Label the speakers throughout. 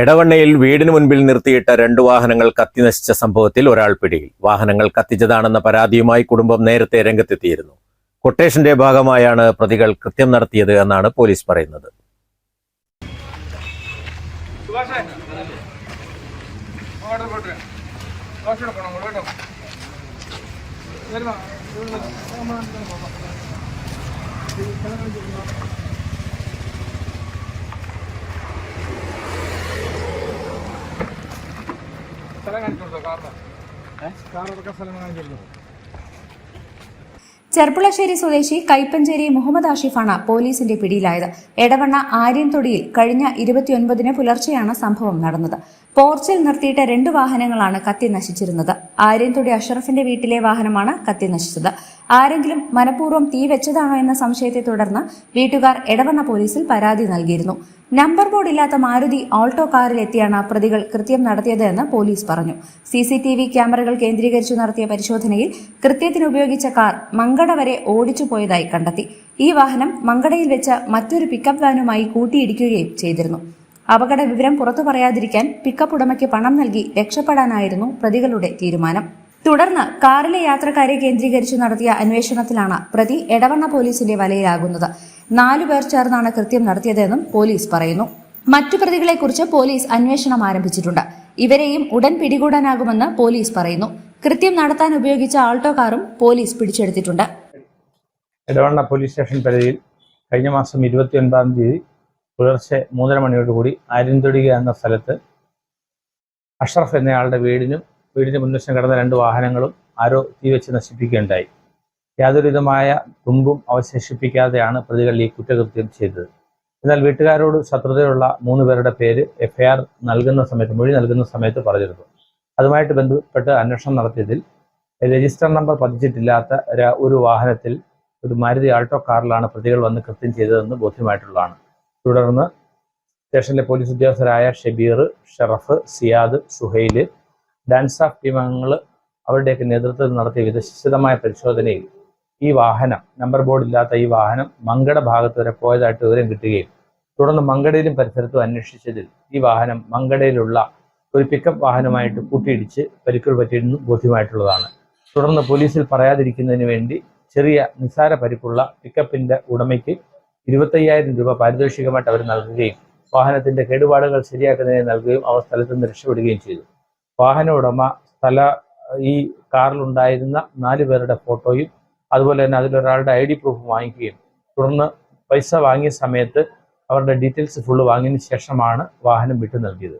Speaker 1: എടവണ്ണയിൽ വീടിന് മുൻപിൽ നിർത്തിയിട്ട രണ്ട് വാഹനങ്ങൾ കത്തിനശിച്ച സംഭവത്തിൽ ഒരാൾ പിടിയിൽ. വാഹനങ്ങൾ കത്തിച്ചതാണെന്ന പരാതിയുമായി കുടുംബം നേരത്തെ രംഗത്തെത്തിയിരുന്നു. കൊട്ടേഷന്റെ ഭാഗമായാണ് പ്രതികൾ കൃത്യം നടത്തിയത് എന്നാണ് പോലീസ് പറയുന്നത്.
Speaker 2: അങ്ങോട്ട്
Speaker 3: ചെർപ്പുളശ്ശേരി സ്വദേശി കൈപ്പഞ്ചേരി മുഹമ്മദ് ആഷിഫാണ് പോലീസിന്റെ പിടിയിലായത്. എടവണ്ണ ആര്യൻതൊടിയിൽ കഴിഞ്ഞ ഇരുപത്തിയൊൻപതിന് പുലർച്ചെയാണ് സംഭവം നടന്നത്. പോർച്ചിൽ നിർത്തിയിട്ട രണ്ട് വാഹനങ്ങളാണ് കത്തി നശിച്ചിരുന്നത്. ആര്യൻതൊടി അഷറഫിന്റെ വീട്ടിലെ വാഹനമാണ് കത്തി നശിച്ചത്. ആരെങ്കിലും മനഃപൂർവം തീ വെച്ചതാണോ എന്ന സംശയത്തെ തുടർന്ന് വീട്ടുകാർ എടവണ്ണ പോലീസിൽ പരാതി നൽകിയിരുന്നു. നമ്പർ ബോർഡ് ഇല്ലാത്ത മാരുതി ഓൾട്ടോ കാറിലെത്തിയാണ് പ്രതികൾ കൃത്യം നടത്തിയത് എന്ന് പോലീസ് പറഞ്ഞു. സി സി ടി വി ക്യാമറകൾ കേന്ദ്രീകരിച്ചു നടത്തിയ പരിശോധനയിൽ കൃത്യത്തിന് ഉപയോഗിച്ച കാർ മങ്കട വരെ ഓടിച്ചു പോയതായി കണ്ടെത്തി. ഈ വാഹനം മങ്കടയിൽ വെച്ച മറ്റൊരു പിക്കപ്പ് വാനുമായി കൂട്ടിയിടിക്കുകയും ചെയ്തിരുന്നു. അപകട വിവരം പുറത്തു പറയാതിരിക്കാൻ പിക്കപ്പ് ഉടമയ്ക്ക് പണം നൽകി രക്ഷപ്പെടാനായിരുന്നു പ്രതികളുടെ തീരുമാനം. തുടർന്ന് കാറിലെ യാത്രക്കാരെ കേന്ദ്രീകരിച്ച് നടത്തിയ അന്വേഷണത്തിലാണ് പ്രതി എടവണ്ണ പോലീസിന്റെ വലയിലാകുന്നത്. നാലു പേർ ചേർന്നാണ് കൃത്യം നടത്തിയതെന്നും പോലീസ് പറയുന്നു. മറ്റു പ്രതികളെക്കുറിച്ച് പോലീസ് അന്വേഷണം ആരംഭിച്ചിട്ടുണ്ട്. ഇവരെയും ഉടൻ പിടികൂടാനാകുമെന്ന് പോലീസ് പറയുന്നു. കൃത്യം നടത്താൻ ഉപയോഗിച്ച ആൾട്ടോ കാറും പോലീസ് പിടിച്ചെടുത്തിട്ടുണ്ട്.
Speaker 4: ഇടവണ്ണ പോലീസ് സ്റ്റേഷൻ പരിധിയിൽ കഴിഞ്ഞ മാസം ഇരുപത്തി ഒൻപതാം തീയതി പുലർച്ചെ മൂന്നര മണിയോടുകൂടി ആര്യൻതൊടിക എന്ന സ്ഥലത്ത് അഷ്റഫ് എന്നയാളുടെ വീടിനും വീടിന് മുൻവശം കിടന്ന രണ്ട് വാഹനങ്ങളും ആരോ തീവെച്ച് നശിപ്പിക്കുകയുണ്ടായി. യാതൊരുവിധമായ തുമ്പും അവശേഷിപ്പിക്കാതെയാണ് പ്രതികൾ ഈ കുറ്റകൃത്യം ചെയ്തത്. എന്നാൽ വീട്ടുകാരോട് ശത്രുതയുള്ള മൂന്ന് പേരുടെ പേര് എഫ്ഐആർ നൽകുന്ന സമയത്ത് മൊഴി നൽകുന്ന സമയത്ത് പറഞ്ഞിരുന്നു. അതുമായിട്ട് ബന്ധപ്പെട്ട് അന്വേഷണം നടത്തിയതിൽ രജിസ്റ്റർ നമ്പർ പതിച്ചിട്ടില്ലാത്ത ഒരു വാഹനത്തിൽ ഒരു മാരുതി ആൾട്ടോ കാറിലാണ് പ്രതികൾ വന്ന് കൃത്യം ചെയ്തതെന്ന് ബോധ്യമായിട്ടുള്ളതാണ്. തുടർന്ന് സ്റ്റേഷനിലെ പോലീസ് ഉദ്യോഗസ്ഥരായ Shabeer Sharaf Siyad Suhail DANSAF team അംഗങ്ങൾ അവരുടെയൊക്കെ നേതൃത്വത്തിൽ നടത്തിയ വിദശിതമായ പരിശോധനയിൽ ഈ വാഹനം നമ്പർ ബോർഡ് ഇല്ലാത്ത ഈ വാഹനം മങ്കട ഭാഗത്ത് വരെ പോയതായിട്ട് വിവരം കിട്ടുകയും തുടർന്ന് മങ്കടയിലും പരിസരത്തും അന്വേഷിച്ചതിൽ ഈ വാഹനം മങ്കടയിലുള്ള ഒരു പിക്കപ്പ് വാഹനമായിട്ട് കൂട്ടിയിടിച്ച് പരിക്കുകൾ പറ്റിയിരുന്നു ബോധ്യമായിട്ടുള്ളതാണ്. തുടർന്ന് പോലീസിൽ പറയാതിരിക്കുന്നതിന് വേണ്ടി ചെറിയ നിസ്സാര പരിക്കുള്ള പിക്കപ്പിന്റെ ഉടമയ്ക്ക് ഇരുപത്തയ്യായിരം രൂപ പാരിതോഷികമായിട്ട് അവർ നൽകുകയും വാഹനത്തിന്റെ കേടുപാടുകൾ ശരിയാക്കുന്നതിന് നൽകുകയും അവർ സ്ഥലത്ത് നിന്ന് രക്ഷപ്പെടുകയും ചെയ്തു. വാഹന ഉടമ സ്ഥല ഈ കാറിലുണ്ടായിരുന്ന നാല് പേരുടെ ഫോട്ടോയും അതുപോലെ തന്നെ അതിലൊരാളുടെ ഐ ഡി പ്രൂഫ് വാങ്ങിക്കുകയും തുടർന്ന് പൈസ വാങ്ങിയ സമയത്ത് അവരുടെ ഡീറ്റെയിൽസ് ഫുള്ള് വാങ്ങിയതിന് ശേഷമാണ് വാഹനം വിട്ടു നൽകിയത്.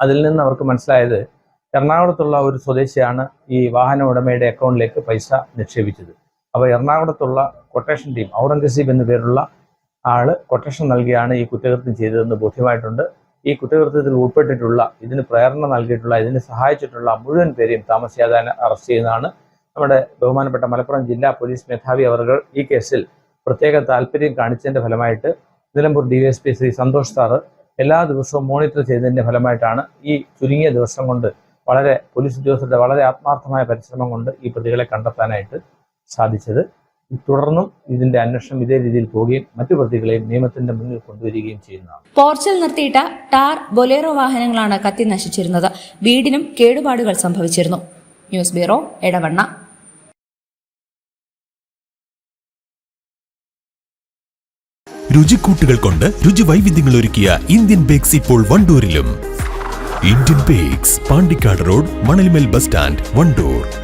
Speaker 4: അതിൽ നിന്ന് അവർക്ക് മനസ്സിലായത് എറണാകുളത്തുള്ള ഒരു സ്വദേശിയാണ് ഈ വാഹന ഉടമയുടെ അക്കൗണ്ടിലേക്ക് പൈസ നിക്ഷേപിച്ചത്. അപ്പോൾ എറണാകുളത്തുള്ള കൊട്ടേഷൻ ടീം ഔറംഗസീബ് എന്നു പേരുള്ള ആൾ കൊട്ടേഷൻ നൽകിയാണ് ഈ കുറ്റകൃത്യം ചെയ്തതെന്ന് ബോധ്യമായിട്ടുണ്ട്. ഈ കുറ്റകൃത്യത്തിൽ ഉൾപ്പെട്ടിട്ടുള്ള ഇതിന് പ്രേരണ നൽകിയിട്ടുള്ള ഇതിന് സഹായിച്ചിട്ടുള്ള മുഴുവൻ പേരെയും താമസിയാതെ അറസ്റ്റ് ചെയ്യുന്നതാണ് നമ്മുടെ ബഹുമാനപ്പെട്ട മലപ്പുറം ജില്ലാ പോലീസ് മേധാവി അവർ ഈ കേസിൽ പ്രത്യേക താല്പര്യം കാണിച്ചതിന്റെ ഫലമായിട്ട് നിലമ്പൂർ ഡിവൈഎസ്പി ശ്രീ സന്തോഷ് സാർ എല്ലാ ദിവസവും മോണിറ്റർ ചെയ്തതിന്റെ ഫലമായിട്ടാണ് ഈ ചുരുങ്ങിയ ദിവസം കൊണ്ട് വളരെ പോലീസ് ഉദ്യോഗസ്ഥരുടെ വളരെ ആത്മാർത്ഥമായ പരിശ്രമം കൊണ്ട് ഈ പ്രതികളെ കണ്ടെത്താനായിട്ട് സാധിച്ചത്. തുടർന്നും ഇതിന്റെ അന്വേഷണം ഇതേ രീതിയിൽ പോവുകയും മറ്റു പ്രതികളെയും നിയമത്തിന്റെ മുന്നിൽ കൊണ്ടുവരികയും ചെയ്യുന്നതാണ്.
Speaker 3: പോർച്ചിൽ നിർത്തിയിട്ട ടാർ ബൊലേറോ വാഹനങ്ങളാണ് കത്തി നശിച്ചിരുന്നത്. വീടിനും കേടുപാടുകൾ സംഭവിച്ചിരുന്നു. News bureau Edavanna.
Speaker 5: രുചിക്കൂട്ടുകൾ കൊണ്ട് രുചി വൈവിധ്യങ്ങൾ ഒരുക്കിയ ഇന്ത്യൻ ബേക്സ് ഇപ്പോൾ വണ്ടൂരിലും. Indian bakes Pandikkad road Manalmel bus stand Wandoor.